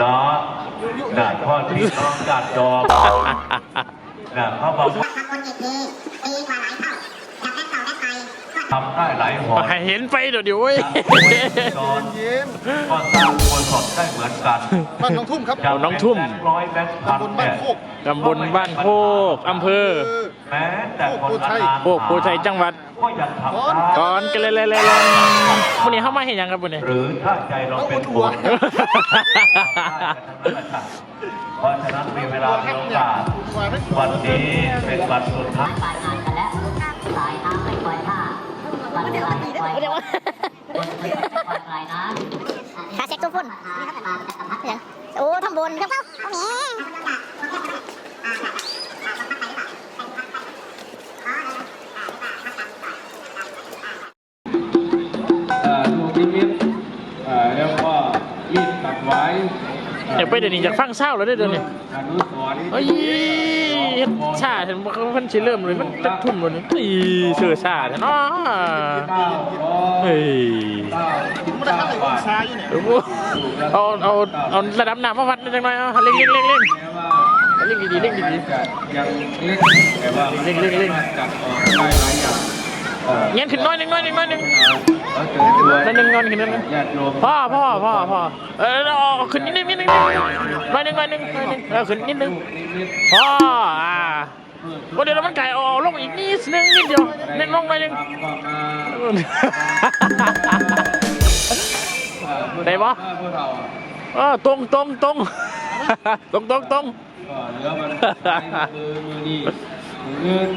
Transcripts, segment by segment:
เนาะน่ะพ่อที่น้องจัดจอมน่ะเขาบอกว่าทำคนเอกดีดีกว่าหลายเท่าอยากได้เต่าได้ไปก็ทำได้หลายหนให้เห็นไปเดี๋ยวเดี๋ยวเว้ยจอนก็สร้างมวลสดได้เหมือนกันบ้านน้องทุ่มครับเอาน้องทุ่มแบงค์ร้อยแบงค์พันตำบลบ้านเนี่ยโคกตำบลบ้านโคกอำเภอ แม้แต่คนอนาถาโคกโพชัยจังหวัดก็ยังทำได้ก่อนกันเลยเลยเลยเลยวันนี้เข้ามาเห็นยังครับวันนี้ หรือถ้าใจเราเป็นบวกเพราะฉะนั้นมีเวลามีโอกาสวันนี้เป็นวันสุดท้ายปลายงานกันแล้วสายน้ำไม่ปล่อยท่าวันเวลาไม่ปล่อยท่าคนไม่ปล่อยปลายน้ำคาเซ็กตู้ฝุ่นโอ้ทำบนครับเอา บตัดไว้เดี๋ยวไปเดี๋ยวนี้อยากฟังเศร้าแล้วได้อเดี๋ยวนี้เฮ้ยชาเห็นว่าเขาเพิ่นสิเริ่มเลยมันจะทุ่มเลยนี่เสือชาเนาะเก้าร้อยเฮ้ยเก้าสิบไม่ได้เก้าทำอะไรบาทซ้ายอยู่เนี่ยโอ้โหเอาเอาเอาระดับน้ำมาวัดจังหน่อยเอาเร่งเร่งเร่งเร่งเร่งดีๆเร่งมันดีจะยังเล่นเร่งเร่งเร่งสามารถจัดออกได้หลายอย่างเอ่อๆเงี้ยขึ้นน้อยหนึงน้อยหนึงน้อยหนึง เอาเกิดตัวน้อยหนึงนอนขึ้นน้อยหนึงญาติโยมพ่อพ่อพ่อพ่อเออเอาขึ้นนิดนึงนิดนึงนิดนึงน้อยหนึงน้อยหนึงน้อยหนึงเออขึ้นนิดนึงพ่ออ่าก็เดี๋ยวมันไก่เอาลงอีกนิดนึงนิดเดียวเน่งลงหน่อยหนึงทำก็มาเอ่อได้ปะพวกเราอะเออตรงตรงตรงตรงตรงตรงเหลือวันสุดท้ายคือมือนี้มืออื่น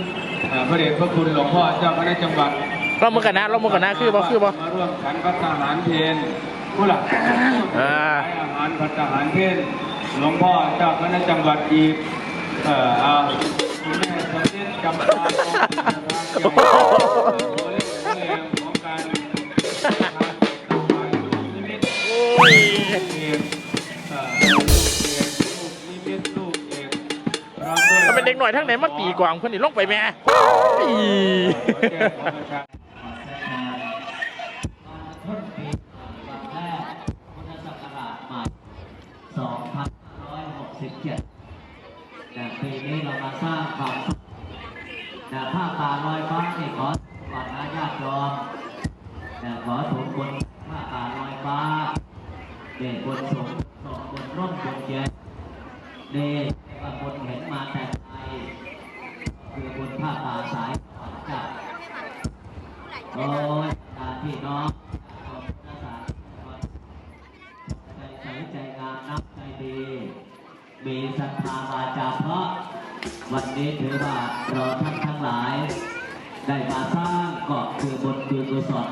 พระเดชพระคุณหลวงพ่อเจ้าคณะจังหวัด เรามือกันนะเรามือกันนะคือบ่คือบ่มาร่วมฉันพัฒหารเพนผู้หลักอ่าอาหารพัฒหารเพนหลวงพ่อเจ้าคณะจังหวัดอีกเอ่อเอาคุณแม่สมเด็จจำปาทองโอ้โหเรื่องของการทำถวายลูกนิมิตโอ้ยเอกเอ่อลูกเอกลูกนิมิตลูกเอกพร้อมด้วยถ้าเป็นเด็กหน่อยทั้งไหนมาตีกวางคนนี้ลงไปแม่ ป่าลอยฟ้านี่ขอก่อนนะญาติโยมแต่ขอถูกบนผ้าป่าลอยฟ้าเด็กบนสูงส่งบนร่มบนเย็นเด็กบนเห็นมาแต่ไกลคือบนผ้าป่าสายขวัญจับโอ้ยตาพี่น้องขอบคุณนสาใจใสใจงามนับใจดีมีศรัทธาวาจาเพราะ วันนี้ถือว่าเราท่านทั้งหลาย ได้มาสร้างเกาะคือบนคือกุศล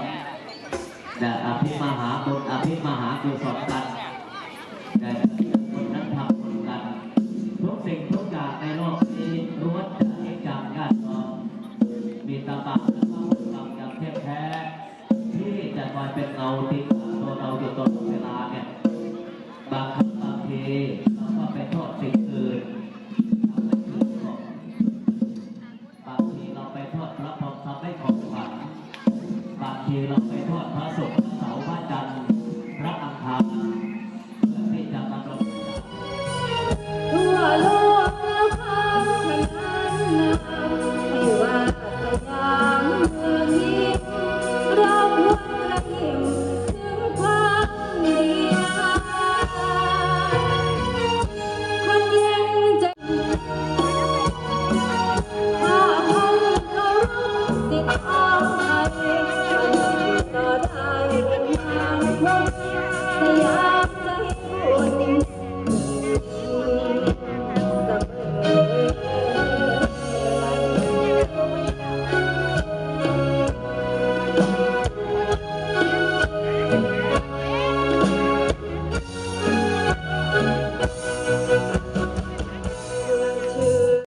แต่อภิมหาบุญอภิมหากุศลกันแต่บุญนั้นทำบุญกันทุกสิ่งทุกอย่างในโลกนี้ล้วนจะเห็นจากญาติโยมมีตาบะและก็บุญกรรมอย่างเข้แท้ที่จะคอยเป็นเงาติดตัวเราอยู่ตลอดเวลาเนี่ยบางครั้งบางที